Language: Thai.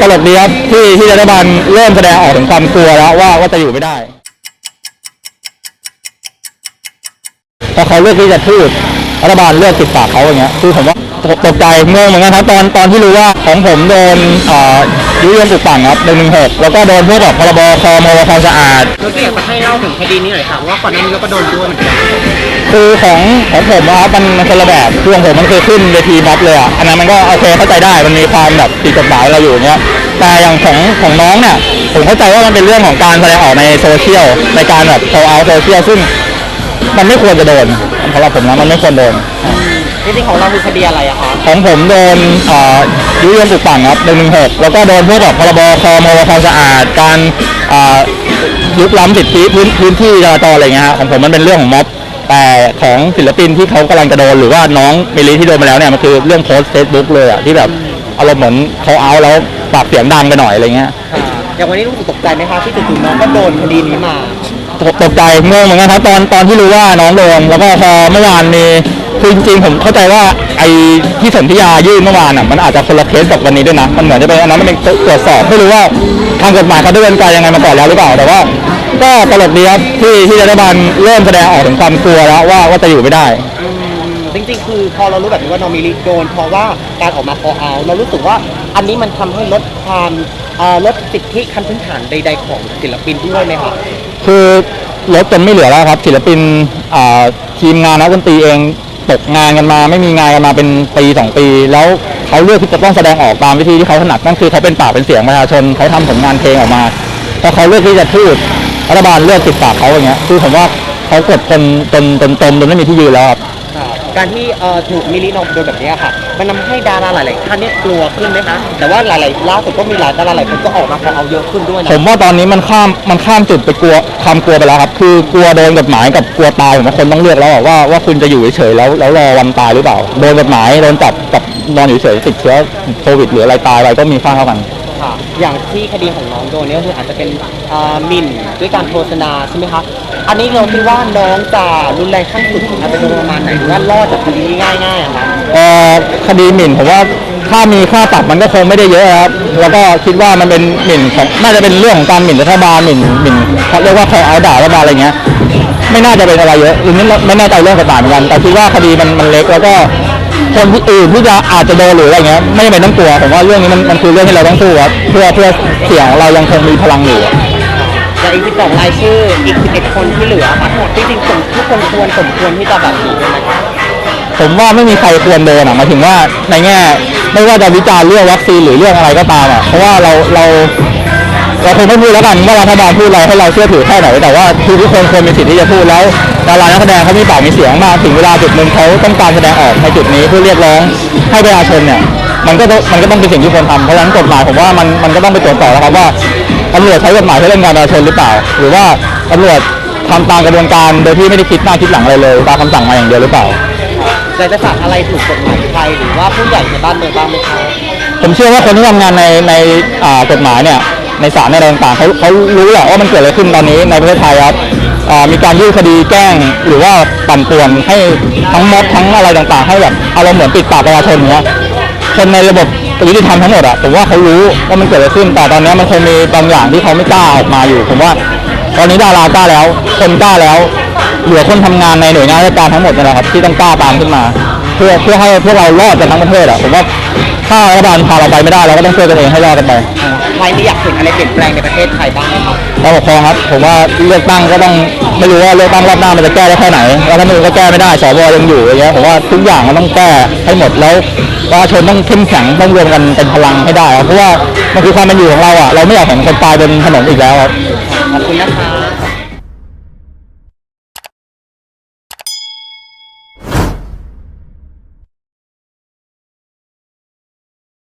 ตลกดีครับที่ที่รัฐบาลเริ่มแสดงออกถึงความกลัวแล้วว่าว่าจะอยู่ไม่ได้พอเขาเลือกที่จะพูดรัฐบาลเลือกปิดปากเขาอย่างเงี้ยคือผมว่าตกตกใจงงเหมือนกันครับตอนตอนที่รู้ว่าของผมโดนเอ่อยุยงปลุกปั่นครับหนึ่งหนึ่งหกแล้วก็โดนพวกแบบพรบคอมความสะอาด เราก็อยากจะให้เล่าถึงคดีนี้หน่อยค่ะว่าก่อนหน้านี้เราก็โดนด้วยเหมือนกัน คือของของผมนะครับมันมันคนละแบบคือของผมมันคือขึ้นเวทีม็อบเลยอะอันนั้นมันก็โอเคเข้าใจได้มันมีความแบบผิดกฎหมายเราอยู่อย่างเงี้ยแต่อย่างของของน้องเนี่ยผมเข้าใจว่ามันเป็นเรื่องของการแสดงออกในโซเชียลในการแบบโซเอาโซเชียลซึ่งมันไม่ควรจะโดนสำหรับผมนะมันไม่ควรโดนจริงๆของเราคือคดีอะไรอะคะของผมโดนเอ่อยุยงปลุกปั่นครับหนึ่งหนึ่งหกแล้วก็โดนพวกแบบพรบคอมความสะอาดการเอ่อลุกล้ำสิทธิพื้นพื้นที่จราจรอะไรเงี้ยฮะของผมมันเป็นเรื่องของม็อบ แต่ของศิลปินที่เขากำลังจะโดนหรือว่าน้องเมลีที่โดนมาแล้วเนี่ยมันคือเรื่องโพสเฟซบุ๊กเลยอะที่แบบอารมณ์เหมือนเขาเอาแล้วปากเสียงดังไปหน่อยอะไรเงี้ยค่ะอย่างวันนี้รู้สึกตกใจไหมคะที่จู่ๆน้องก็โดนคดีนี้มา ตกใจงงเหมือนกันครับตอนตอนที่รู้ว่าน้องโดนแล้วก็พอเมื่อวานมีคือจริงๆผมเข้าใจว่าไอ้ที่สนธิยายื่นเมื่อวานอะมันอาจจะคนละเคสกับวันนี้ด้วยนะมันเหมือนจะเป็นอันนั้นมันเป็นตรวจสอบไม่รู้ว่าทางกฎหมายเขาดำเนินการยังไงมาก่อนแล้วหรือเปล่าแต่ว่า ก็ตลกดีครับที่ที่รัฐบาลเริ่มแสดงออกถึงความกลัวแล้วว่าว่าจะอยู่ไม่ได้ จริงๆ คือพอเรารู้แบบนี้ว่าน้องมิลิโดน เพราะว่าการออกมาคอเอาเรารู้สึกว่าอันนี้มันทำให้ลดความเอ่อลดสิทธิขั้นพื้นฐานใด ๆ ของศิลปินด้วยไหมคะ คือลดจนไม่เหลือแล้วครับศิลปินทีมงานนักดนตรีเองตกงานกันมาไม่มีงานกันมาเป็นปีสองปี แล้วเขาเลือกที่จะต้องแสดงออกตามวิธีที่เขาถนัดนั่นคือเขาเป็นปากเป็นเสียงประชาชนเขาทำผลงานเพลงออกมาพอเขาเลือกที่จะพูดรัฐบาลเลือกติดปากเขาอย่างเงี้ยคือผมว่าเขากดจนจนจนจมจนไม่มีที่ยืนแล้วครับ การที่เอ่อถูกมิลิโดนแบบนี้ค่ะ มันทำให้ดาราหลาย ๆ ท่านเนี่ยกลัวขึ้นไหมคะ แต่ว่าหลาย ๆ ล่าสุดก็มีหลายดาราหลายคนก็ออกมาคอเอาเยอะขึ้นด้วยนะ ผมว่าตอนนี้มันข้ามมันข้ามจุดไปกลัวความกลัวไปแล้วครับ คือกลัวโดนกฎหมายกับกลัวตายผมว่าคนต้องเลือกแล้วอะว่าว่าคุณจะอยู่เฉยๆแล้วแล้วรอวันตายหรือเปล่า โดนกฎหมายโดนจับกับนอนอยู่เฉยติดเชื้อโควิดหรืออะไรตายอะไรก็มีค่าเท่ากัน ค่ะ อย่างที่คดีของน้องโดนเนี่ยก็คืออาจจะเป็นอ่อหมิ่นด้วยการโฆษณาใช่ไหมคะอันนี้เราคิดว่าน้องจะรุนแรงขั้นสุดอาจจะโดนประมาณไหนหรือว่ารอดจากคดีนี้ง่ายๆอะคะเอ่อคดีหมิ่นผมว่าถ้ามีค่าปรับมันก็คงไม่ได้เยอะครับ แล้วก็คิดว่ามันเป็นหมิ่นของน่าจะเป็นเรื่องของการหมิ่นรัฐบาลหมิ่นหมิ่นเขาเรียกว่าใครเอาด่ารัฐบาลอะไรเงี้ย ไม่น่าจะเป็นอะไรเยอะหรือไม่ไม่แน่ใจเรื่องกฎหมายเหมือนกันแต่คิดว่าคดีมันมันเล็กแล้วก็ คนที่อื่นที่จะอาจจะโดนหรืออะไรเงี้ยไม่จำเป็นต้องกลัวผมว่าเรื่องนี้มันมันคือเรื่องที่เราต้องสู้ครับเพื่อเพื่อเสียงของเรายังคงมีพลังอยู่อะอย่างอีก12รายชื่ออีก11คนที่เหลือค่ะจริงๆสมทุกคนควรสมควรที่จะแบบอยู่ไหมคะผมว่าไม่มีใครควรโดนอะหมายถึงว่าในแง่ ไม่ว่าจะวิจารณ์เรื่องวัคซีนหรือเรื่องอะไรก็ตามอะเพราะว่าเราเรา เราคงไม่พูดแล้วกันว่ารัฐบาลพูดอะไรให้เราเชื่อถือแค่ไหน แต่ว่าคือทุกคนควรมีสิทธิ์ที่จะพูดแล้วดารานักแสดงเขามีปากมีเสียงมากถึงเวลาจุดหนึ่งเขาต้องการแสดงออกในจุดนี้เพื่อเรียกร้องให้ประชาชนเนี่ยมันก็ต้องมันก็ต้องเป็นสิ่งที่ควรทำเพราะฉะนั้นกฎหมายผมว่ามันมันก็ต้องไปตรวจสอบแล้วครับว่าตำรวจใช้กฎหมายเพื่อเล่นงานประชาชนหรือเปล่า หรือว่าตำรวจทำตามกระบวนการโดยที่ไม่ได้คิดหน้าคิดหลังอะไรเลยตามคำสั่งมาอย่างเดียวหรือเปล่าอยากจะฝากอะไรถูกกฎหมายไทยหรือว่าผู้ใหญ่ในบ้านเมืองบ้างไหมคะผมเชื่อว่าคนที่ทำงานในในอ่ากฎหมายเนี่ย ในศาลในอะไรต่างๆเขาเขารู้แหละว่ามันเกิดอะไรขึ้นตอนนี้ในประเทศไทยครับมีการยื่นคดีแกล้ง หรือว่าปั่นป่วนให้ทั้งม็อบทั้งอะไรต่างๆ ให้แบบอารมณ์เหมือนปิดปากประชาชนเงี้ยคนในระบบยุติธรรมทั้งหมดอะผมว่าเขารู้ว่ามันเกิดอะไรขึ้นแต่ตอนนี้มันคงมีบางอย่างที่เขาไม่กล้าออกมาอยู่ ผมว่า ตอนนี้ดารากล้าแล้ว คนกล้าแล้วเหลือคนทำงานในหน่วยงานราชการทั้งหมดนี่แหละครับที่ต้องกล้าตามขึ้นมา เพื่อเพื่อให้พวกเรารอดกันทั้งประเทศอะผมว่า ถ้ารัฐบาลพาเราไปไม่ได้เราก็ต้องช่วยกันเองให้รอดกันไปไทยนี่อยากเห็นอะไรเปลี่ยนแปลงในประเทศไทยบ้างไหมคะเราปกครองครับ ผมว่าเลือกตั้งก็ต้องไม่รู้ว่าเลือกตั้งรอบหน้ามันจะแก้ได้แค่ไหนรัฐธรรมนูญก็แก้ไม่ได้สวยังอยู่อย่างเงี้ยผมว่าทุกอย่างมันต้องแก้ให้หมดแล้วประชาชนต้องเข้มแข็งต้องรวมกันเป็นพลังให้ได้ครับเพราะว่ามันคือความเป็นอยู่ของเราอะเราไม่อยากเห็นคนตายบนถนนอีกแล้วครับขอบคุณนะคะ